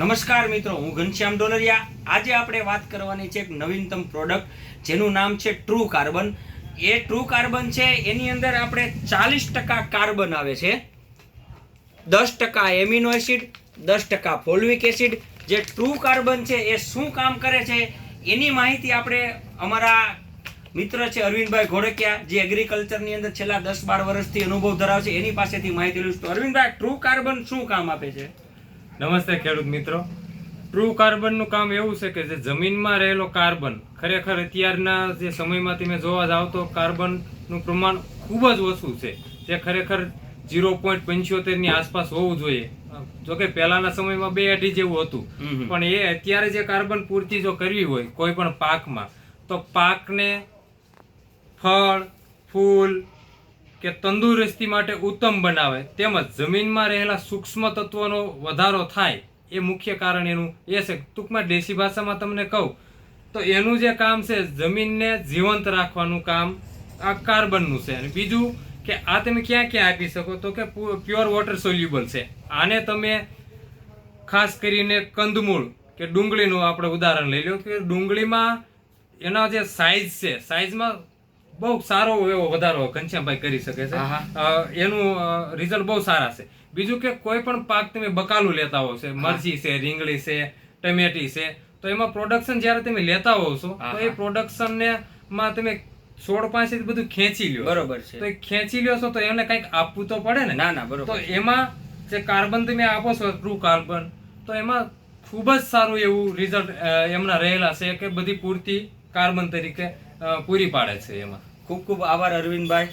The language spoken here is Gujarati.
નમસ્કાર મિત્રો, હું ઘનશ્યામ ડોલરિયા. આજે આપણે વાત કરવાની છે એક નવીનતમ પ્રોડક્ટ જેનું નામ છે ટ્રુ કાર્બન એ ટ્રુ કાર્બન છે, એની અંદર આપણે ચાલીસ ટકા કાર્બન આવે છે, દસ ટકા એમિનો એસિડ દસ ટકા ફોલ્વિક એસિડ. જે ટ્રુ કાર્બન છે, એ શું કામ કરે છે, એની માહિતી આપણે અમારા મિત્ર છે અરવિંદભાઈ ઘોડકિયા, જે એગ્રીકલ્ચરની અંદર છેલ્લા દસ બાર વર્ષથી અનુભવ ધરાવે છે, એની પાસેથી માહિતી લઈશું. તો અરવિંદભાઈ ટ્રુ કાર્બન શું કામ આપે છે? નમસ્તે ખેડૂત મિત્રો. ટ્રુ કાર્બનનું કામ એવું છે કે જે જમીનમાં રહેલો કાર્બન ખરેખર અત્યારના જે સમયમાં તમે જોવા જાવ તો કાર્બનનું પ્રમાણ ખૂબ જ ઓછું છે. જે ખરેખર ઝીરો પોઈન્ટ પંચોતેરની આસપાસ હોવું જોઈએ. જોકે પહેલાના સમયમાં બે અઢી જેવું હતું. પણ એ અત્યારે જે કાર્બન પૂર્તિ જો કરવી હોય કોઈ પણ પાકમાં તો પાકને ફળ ફૂલ કે તંદુરસ્તી માટે ઉત્તમ બનાવે, તેમજ જમીનમાં રહેલા સૂક્ષ્મ તત્વોનો વધારો થાય, એ મુખ્ય કારણ એનું એ છે. ટૂંકમાં દેશી ભાષામાં તમને કહું, તો એનું જે કામ છે, જમીનને જીવંત રાખવાનું કામ, આ કાર્બનનું છે. અને બીજું કે આ તમે ક્યાં ક્યાં આપી શકો? તો કે પ્યોર વોટર સોલ્યુબલ છે. આને તમે ખાસ કરીને કંદમૂળ કે ડુંગળીનું આપણે ઉદાહરણ લઈ લો કે ડુંગળીમાં એના જે સાઈઝ છે, સાઈઝમાં બહુ સારો એવો વધારો ઘનશ્યામભાઈ કરી શકે છે. એનું રિઝલ્ટ બહુ સારા છે. બીજું કે કોઈ પણ પાક તમે બકાલું લેતા હોવ છે મરચી છે રીંગણી છે ટમેટી છે તો એમાં પ્રોડક્શન જ્યારે તમે લેતા હોવ છો તો એ પ્રોડક્શન પ્રોડક્શનને માં તમે સોળ પાસેથી બધું ખેંચી લ્યો બરોબર છે. તો ખેંચી લ્યો છો તો એને કંઈક આપવું તો પડે ને? ના ના તો એમાં જે કાર્બન તમે આપો છો ટ્રુ કાર્બન તો એમાં ખૂબ જ સારું એવું રિઝલ્ટ એમના રહેલા છે કે બધી પૂરતી કાર્બન તરીકે પૂરી પાડે છે એમાં. ખૂબ ખૂબ આભાર અરવિંદભાઈ.